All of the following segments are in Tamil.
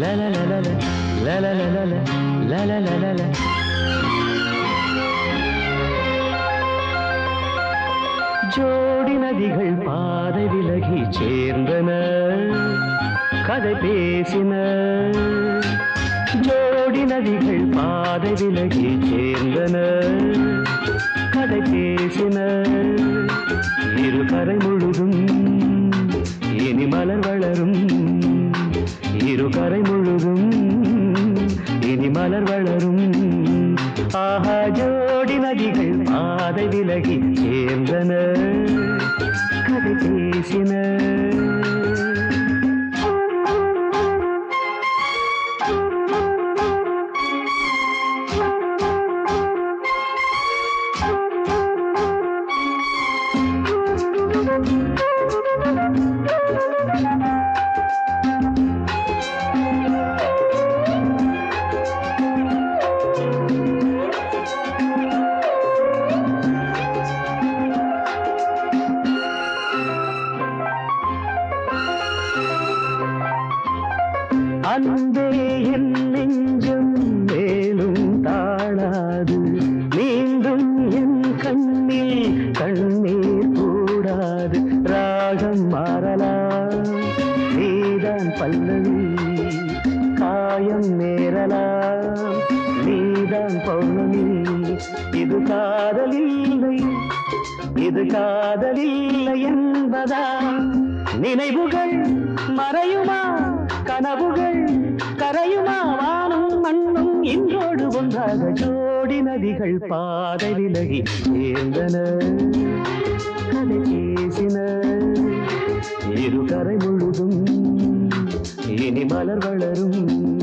ஜோடி நதிகள் பாதை விலகி சேர்ந்தன. கதை பேசின. ஜோடி நதிகள் பாதை விலகி சேர்ந்தன. கதை பேசின. இரு கரை முழுதும் இனி மலர் வளரும். இரு கரை முழுதும் இனி மலர் வளரும். ஆஹா ஜோடி நதிகள் பாதை விலகி சேர்ந்தன. கதை பேசின காயம் நேரலாம். நீதான் பௌர்ணமி. இது காதலில்லை. இது காதலில்லை என்பதா நினைவுகள் மறையுமா? கனவுகள் கரையுமா? வானும் மண்ணும் இன்றோடு ஒன்றாக ஜோடி நதிகள் பாதை விலகி சேர்ந்தன. கதை பேசின இரு கரை முழுதும் இனி மலர் வளரும்.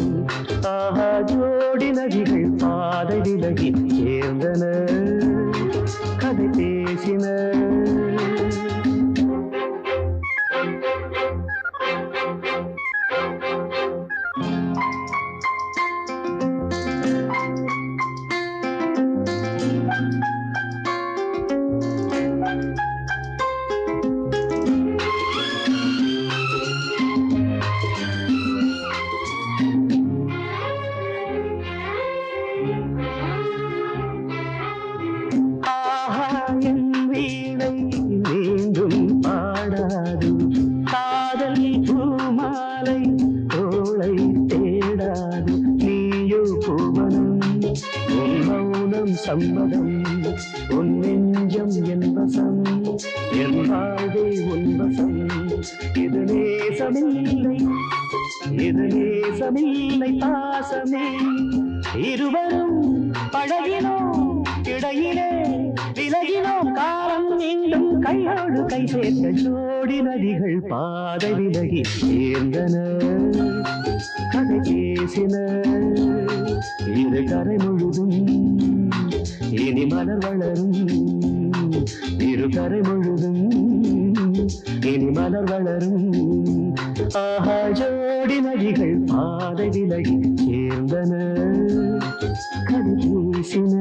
ஆஹா ஜோடி நதிகள் பாதை விலகி சேர்ந்தன. கதை பேசின இருவரும் பழகினோம் இடையிலே விலகினோம் காலம் மீண்டும் கையோடு கை சேர்க்க ஜோடி நதிகள் பாதை விலகி சேர்ந்தன. கதை பேசின இரு கரை முழுதும் இனி மலர் வளரும். இரு கரை முழுதும் இனி மலர் வளரும். ஆஹா ஜோடி நதிகள் பாதை விலகி சேர்ந்தன. கதை பேசின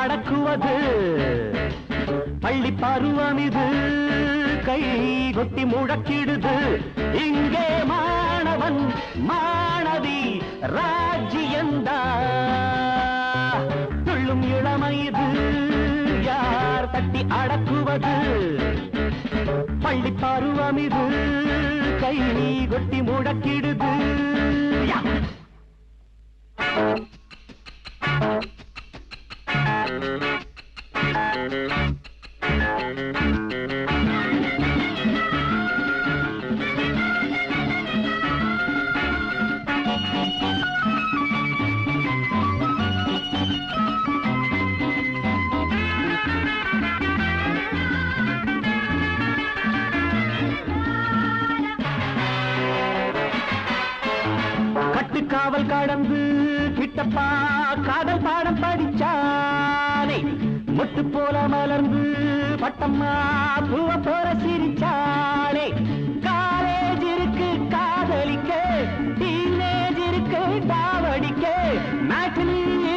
அடக்குவது. பள்ளி பருவம் இது. கை கொட்டி முழக்கிடுது. இங்கே மாணவன் மாணவி ராஜ்யந்தா. துள்ளும் இளமைது யார் தட்டி அடக்குவது? பள்ளி பருவம் இது. கை கொட்டி முழக்கிடு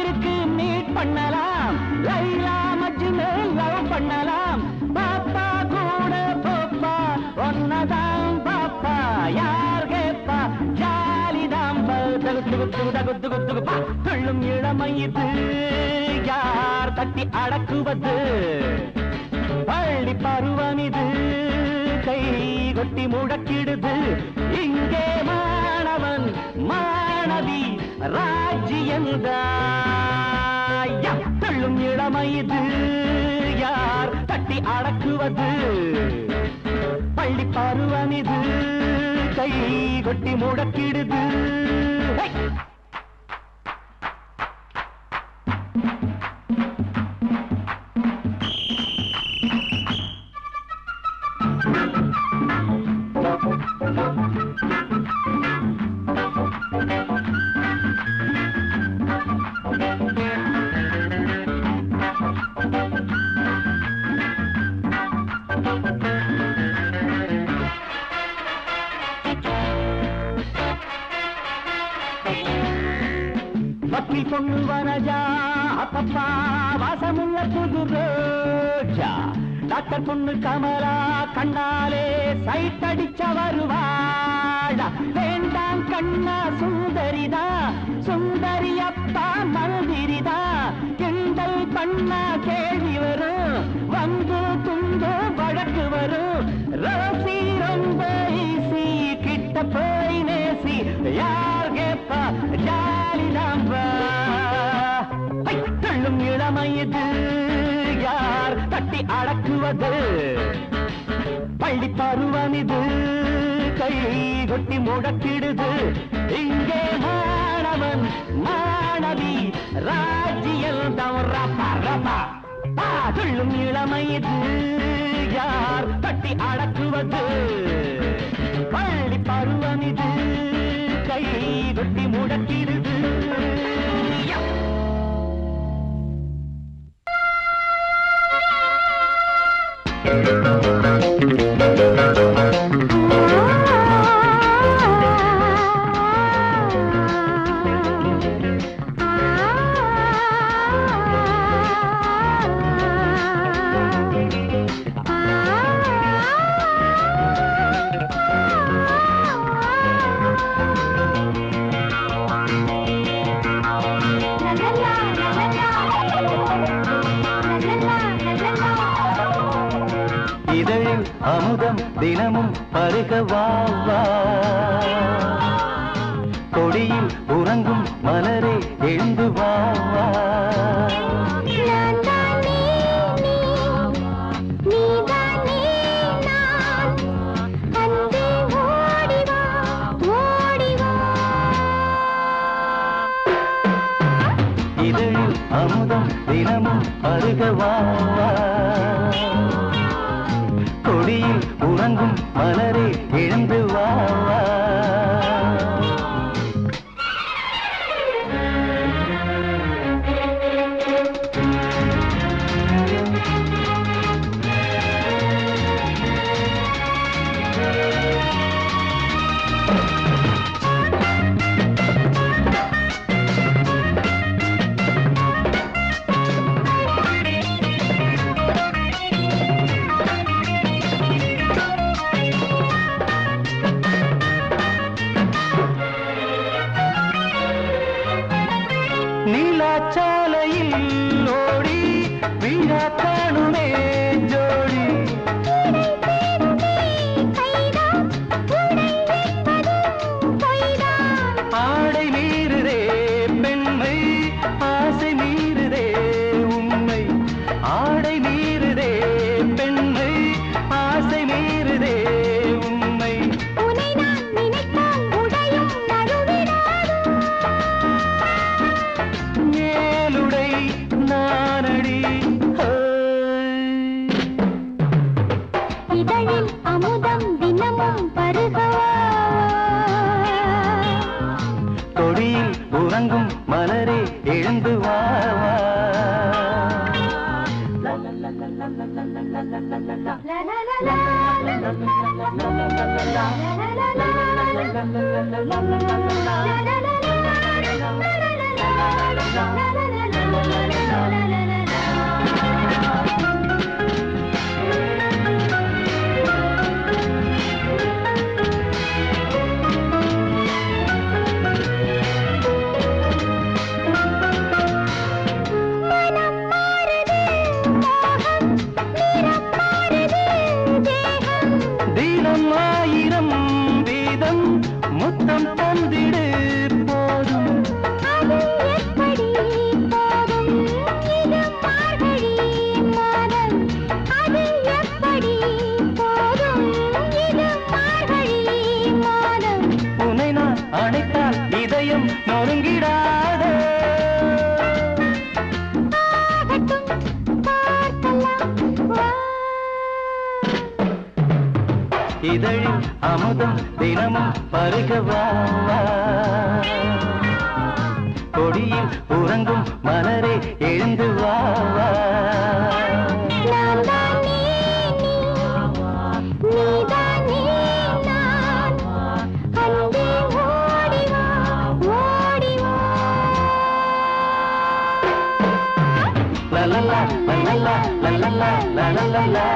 இருக்கு மீட் பண்ணலாம். லைலா மஜ்னு லவ் பண்ணலாம். பாப்பா கூட போப்பா ஒன்னதான் பாப்பா. யார் கேப்பா? ஜாலிதான் துள்ளும் இளமை இது. யார் தட்டி அடக்குவது? பள்ளி பருவம் இது. கை கொட்டி முடக்கிடுது. இங்கே மாணவன் மாணவி ராஜ்யந்தான் தள்ளும் இளமை இது யார் தட்டி அடக்குவது? பள்ளி பருவம் கை கொட்டி முடக்கிடுது. கமலா கண்ணாலே சைட் அடிச்ச வருவாடா வேண்டாம் கண்ணா சுந்தரிதா. சுந்தரி அப்பா மந்திரிதா கிண்டல் பண்ணா கேள்வி வரும். வந்து துண்டு வழக்கு வரும். ரோசி ரொம்ப ஈசி கிட்ட போய் நேசி. யார் கேப்பா? ஜாலி நாம்பா தள்ளும் இளமை இது. யார் அடக்குவது. பள்ளி பருவம் இது. கை கொட்டி முடக்கிடுது. இங்கே மாணவன் மாணவி ராஜ்யம் ரப்பா இளமை இது. யார் தட்டி அடக்குவது? பள்ளி பருவம் இது. கை கொட்டி முடக்கிடுது. Thank you. ಜಗವ இதழில் அமுதம் தினமும் தொழில் உறங்கும் மலரே எழுந்து வா தினம் ஆயிரம் வீதம் முத்தம் தந்திடு. இதழில் அமுதம் தினமும் பருகவா கொடியில் உறங்கும் மலரே எழுந்து வா la la la la la la la la la la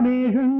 மேகம்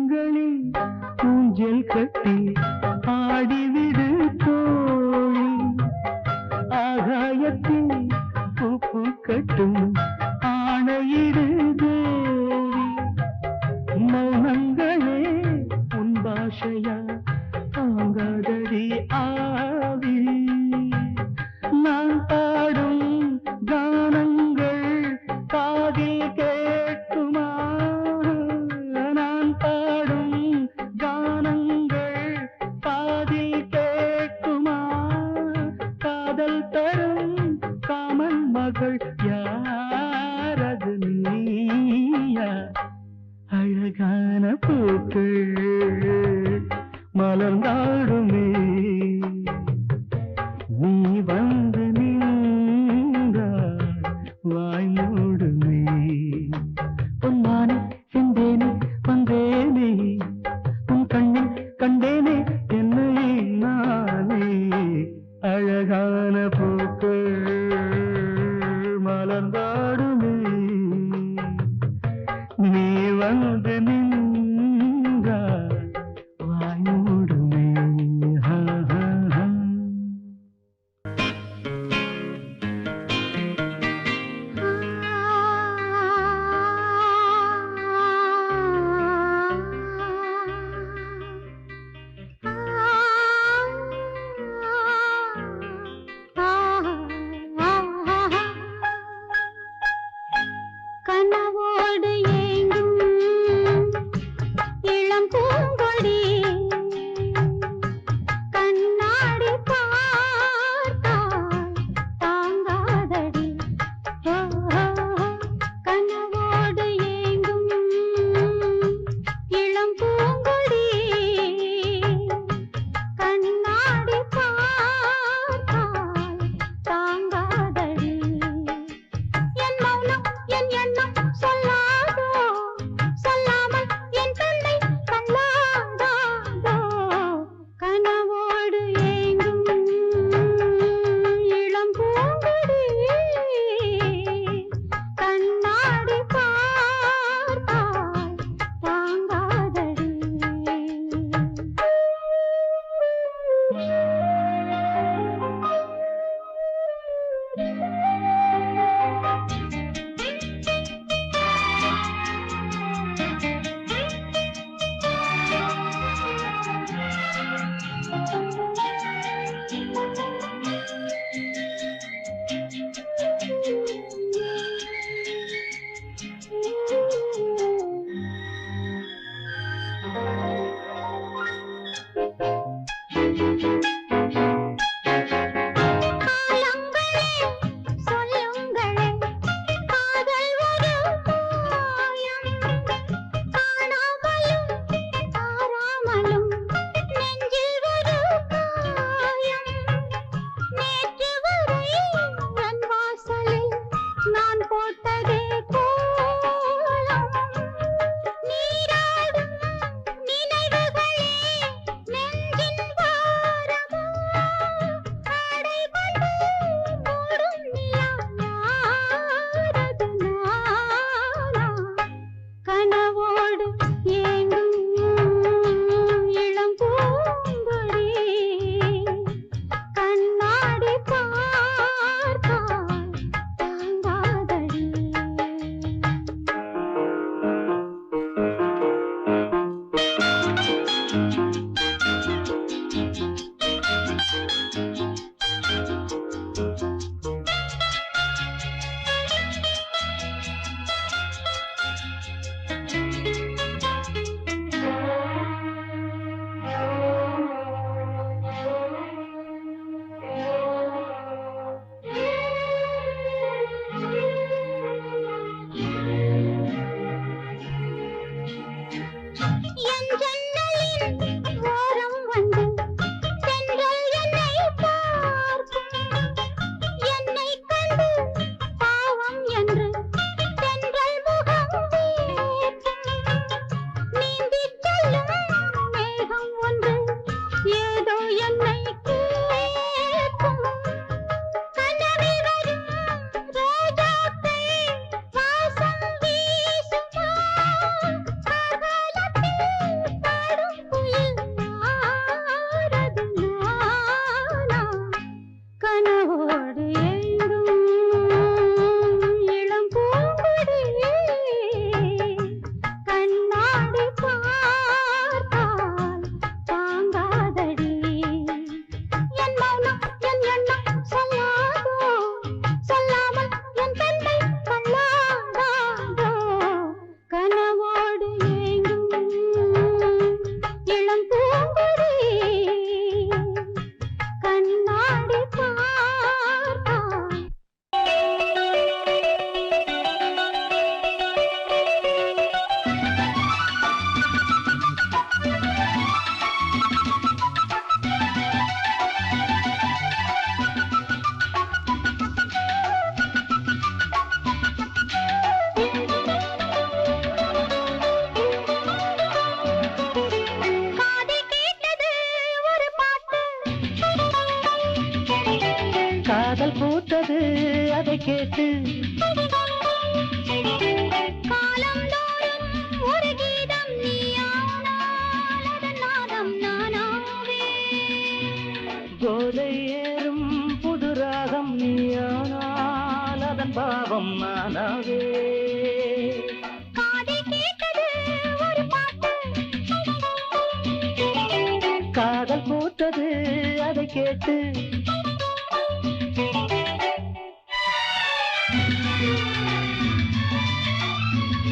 கேட்டு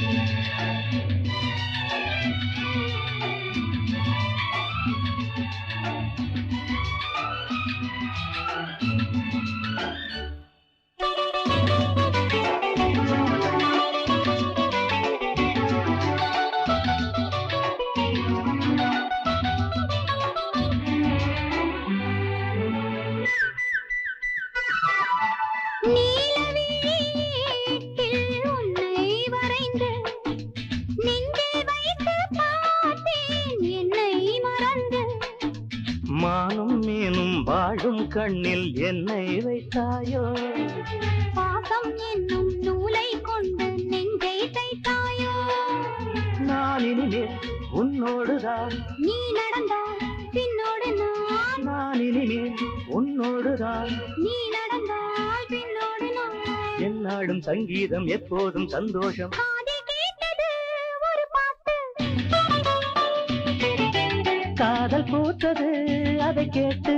thank you கண்ணில் என்னை வைத்தாயோ? பாசம் என்னும் நூலை கொண்டு நெஞ்சை தைத்தாயோ? நான் இனிமேல் உன்னோடுதான் நீ நடந்தால் பின்னோடு நான். நான் இனிமேல் உன்னோடுதான் நீ நடந்தால் பின்னோடு நான். என்னாடும் சங்கீதம் எப்போதும் சந்தோஷம். காதில் பூத்தது அதை கேட்டு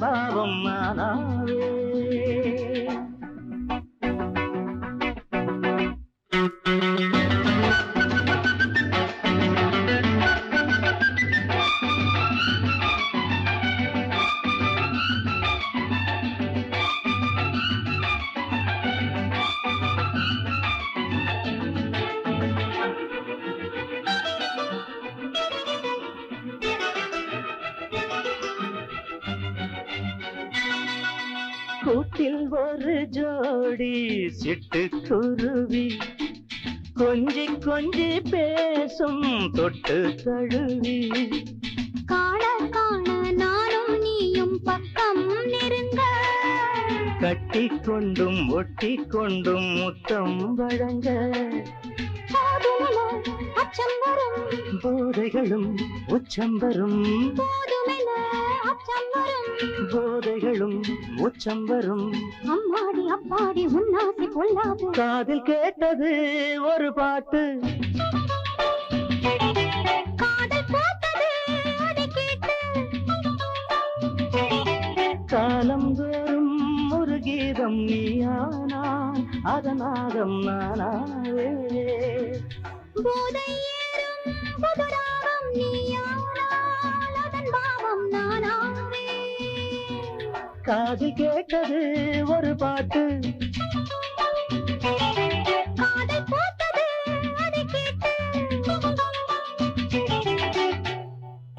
பாவம் ஆனா சிட்டுக்குருவி கொஞ்சி கொஞ்சி பேசும் தொட்டு தழுவி. காண காண நானும் நீயும் பக்கம் நெருங்க. கட்டி கொண்டும் ஒட்டி கொண்டும் முத்தம் வழங்க. போதுமென அச்சம் வரும். போதைகளும் உச்சம் வரும். வரும் போதைகளும் உச்சம் வரும் அம்மாடி அப்பாடி உன்னாசி கொள்ளாது காதில் கேட்டது ஒரு பாட்டு. காதல் போட்டது அதை கேட்டு. காலம் தோறும் ஒரு கீதம் நீயானான் அதனாகம் நானாவே. போதை ஏறும் புதுராகம் நீயானால் நானாவே காதில் கேட்டது ஒரு பாட்டு